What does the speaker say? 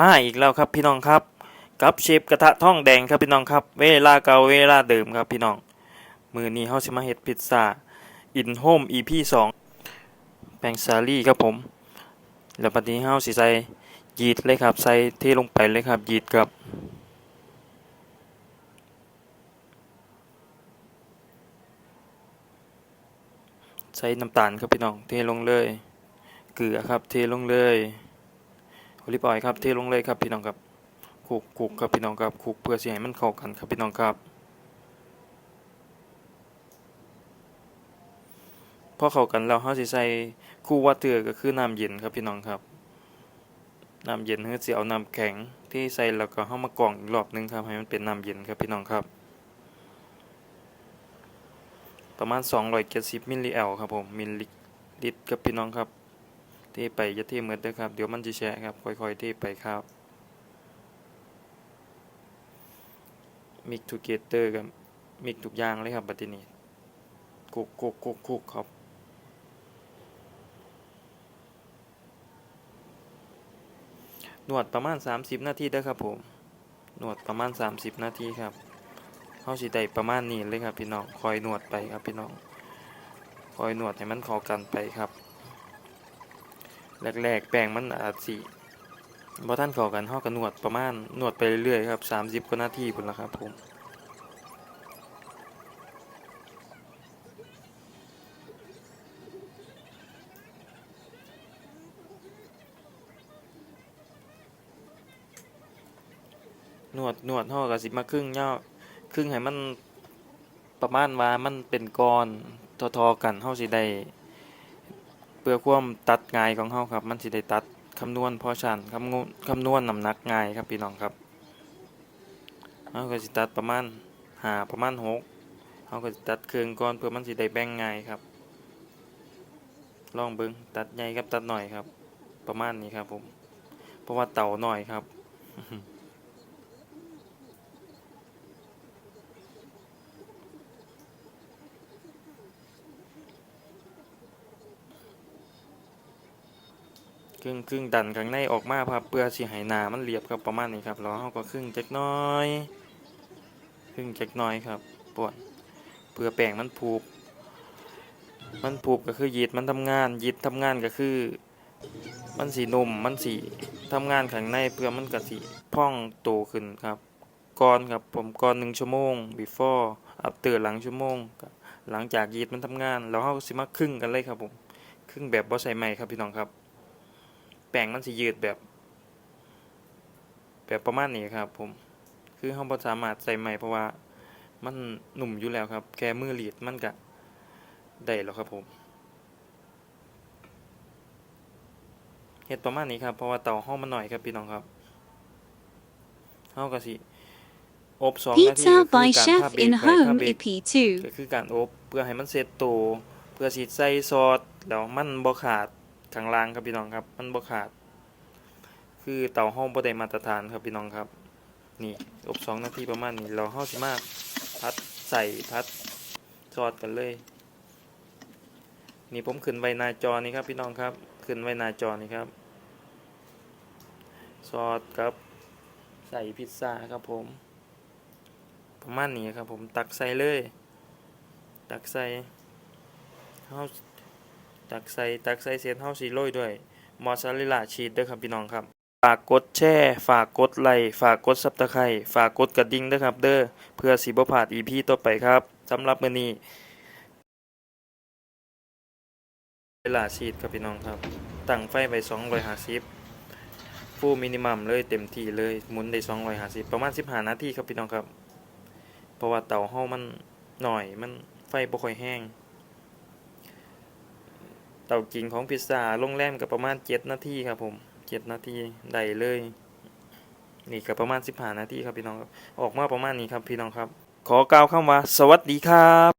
มาอีกแล้วครับพี่น้องครับกับเชฟกระทะทองแดงครับพี่น้องครับ เวลาเก่าเวลาเดิมครับพี่น้อง มือนี้เฮาสิมาเฮ็ดพิซซ่าอินโฮม EP 2แป้งสาลี่ครับผม แล้วบัดนี้เฮาสิใส่ยีดเลยครับใส่เทลงไปเลยครับยีดครับใส่น้ำตาลครับพี่น้องเทลงเลย เกลือครับเทลงเลย อลิฟออยครับเทลงเลยครับพี่น้องครับคุกคุกครับพี่น้องครับคุกเพื่อสิให้มันเข้ากันครับพี่น้องครับพอเข้ากันแล้วเราสิใส่คู่วาเตือก็คือน้ำเย็นครับพี่น้องครับน้ำเย็นเพื่อสิเอาน้ำแข็งที่ใส่แล้วก็เฮามากรองอีกรอบนึงครับให้มันเป็นน้ำเย็นครับพี่น้องครับ ประมาณ270มิลลิแอลครับผมมิลลิลิตรครับพี่น้องครับ ที่ไปอย่าเทเหมือนเด้อครับ เดี๋ยวมันจะแฉะครับ ค่อยๆเทไปครับ มิกทูเกเตอร์ครับมิกทุกอย่างเลยครับบัดนี้คุกคุกคุกคุกครับนวดประมาณ 30 นาทีเด้อครับผมนวดประมาณ 30 นาทีครับเฮาสิได้ประมาณนี้เลยครับพี่น้อง คอยนวดไปครับพี่น้อง คอยนวดให้มันเข้ากันไปครับ แรกๆแป้งมันอาจสิบ่ทันข้ากันเฮาก็นวดประมาณนวดไปเรื่อยๆครับ30กว่านาทีพุ่นละครับผมนวดนวดเฮาก็สิมาครึ่งยาวครึ่งให้มันประมาณว่ามันเป็นก้อนทอๆกันเฮาสิได้ พื่อความตัดง่ายของเฮาครับ มันสิได้ตัดคำนวณพอชันคำนวณคำนวณน้ำหนักง่ายครับพี่น้องครับเฮาก็สิตัดประมาณหาประมาณหกเฮาก็สิตัดเครึ่งก่อนเพื่อมันสิได้แบ่งง่ายครับ ลองเบิ่งตัดใหญ่กับตัดหน่อยครับ ประมาณนี้ครับผมเพราะว่าเต่าหน่อยครับ ครึ่งครึ่งดันข้างในออกมาครับเพื่อสิให้หนามันเรียบครับประมาณนี้ครับแล้วเราก็ครึ่งจักน้อยครึ่งจักน้อยครับปวดเพื่อแป้งมันผูบมันผูบก็คือยีดมันทำงานยีดทำงานก็คือ มันสีนมมันสีทำงานข้างในเพื่อมันก็สีพ่องโตขึ้นครับก่อนครับผมก่อนหนึ่งชั่วโมง before after หลังชั่วโมงหลังจากยีดมันทำงาน แล้วเราสิมาครึ่งกันเลยครับผมครึ่งแบบบ่ใส่ไม้ครับพี่น้องครับ ป้งมันสิยืดแบบ แบบประมาณนี้ครับ ผม คือเราบ่สามารถใส่ใหม่เพราะว่ามันหนุ่มอยู่แล้วครับ แค่มือหลีดมันก็ได้แล้วครับผมเฮ็ดประมาณนี้ครับเพราะว่าเตาเฮามันหน่อยครับพี่น้องครับเฮาก็สิอบ2นาที Pizza ก็ by คือการ Chef พับเบร in กไปพับ Home เบรก EP2. ก็คือการอบเพื่อให้มันเซตตัวเพื่อสิใส่ซอสแล้วมันบ่ขาด ข้างล่างครับพี่น้องครับ มันบ่ขาด คือเตาห้องบ่ได้มาตรฐานครับพี่น้องครับ นี่อบ2นาทีประมาณนี้เราเฮาสิมาพัดใส่พัดซอสกันเลย นี่ผมขึ้นไว้หน้าจอนี่ครับพี่น้องครับ ขึ้นไว้หน้าจอนี่ครับซอสครับ ใส่พิซซ่าครับผม ประมาณนี้ครับผมตักใส่เลย ตักใส่เฮา ตักใส่ตักใส่เสร็จเฮาสิโรยด้วยมอสซาเรลล่าชีสเด้อครับพี่น้องครับ ฝากกดแชร์ฝากกดไลค์ฝากกดซับตะไคร้ฝากกดกระดิ่งด้อครับเด้อเพื่อสิบ่พลาด EP ต่อไปครับสำหรับมื้อนี้เวลาชีสครับพี่น้องครับตั้งไฟไว้250ฟูมินิมัมเลยเต็มที่เลยหมุนได้250ประมาณ15นาทีครับพี่น้องครับ เพราะว่าเตาเฮามันหน่อยมันไฟบ่ค่อยแห้ง เตากินของพิซซ่าโรงแรมกับประมาณ7นาทีครับผม7นาทีได้เลย นี่กับประมาณ15นาทีครับพี่น้องครับ ออกมาประมาณนี้ครับพี่น้องครับ ขอกล่าวคำว่า สวัสดีครับ